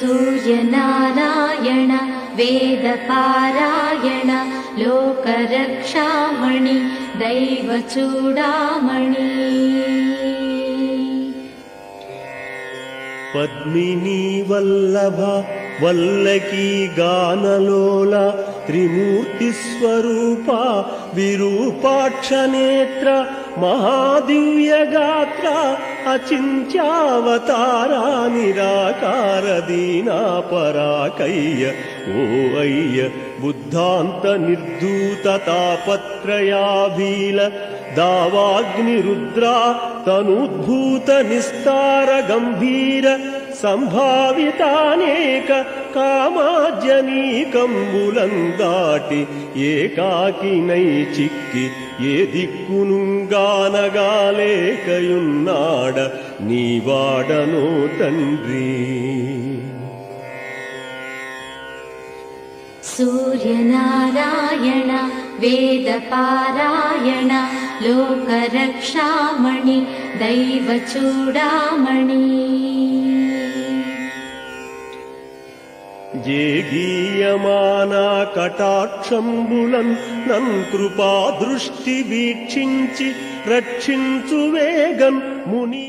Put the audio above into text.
सूर्यनारायण वेदपारायण लोकरक्षामणि दैवचूडामणि। पद्मिनी वल्लभा వల్లకి గానలోల త్రిమూర్తి స్వరూప విరూపాక్ష నేత్ర మహాదివ్య గాత్ర అచింత్యావతారా నిరాకార దీనా పరాకయ్య ఓ అయ్య బుద్ధాంత నిర్ధూత తాపత్రయాభీల దావాగ్నిరుద్రా తనుద్భూత నిస్తార గంభీర సంభావితానేక కామాజనీకంబులం దాటి ఏకాకినై చిక్కి ఏ దిక్కునుగానగాలేకయున్నాడ నీవాడనో తండ్రి सूर्यनारायण वेदपारायण लोकरक्षामणि दैवचूडामणि జేగీయమానా కటాక్షంబులం నన్ కృపా దృష్టి వీక్షించి రక్షించు వేగం ముని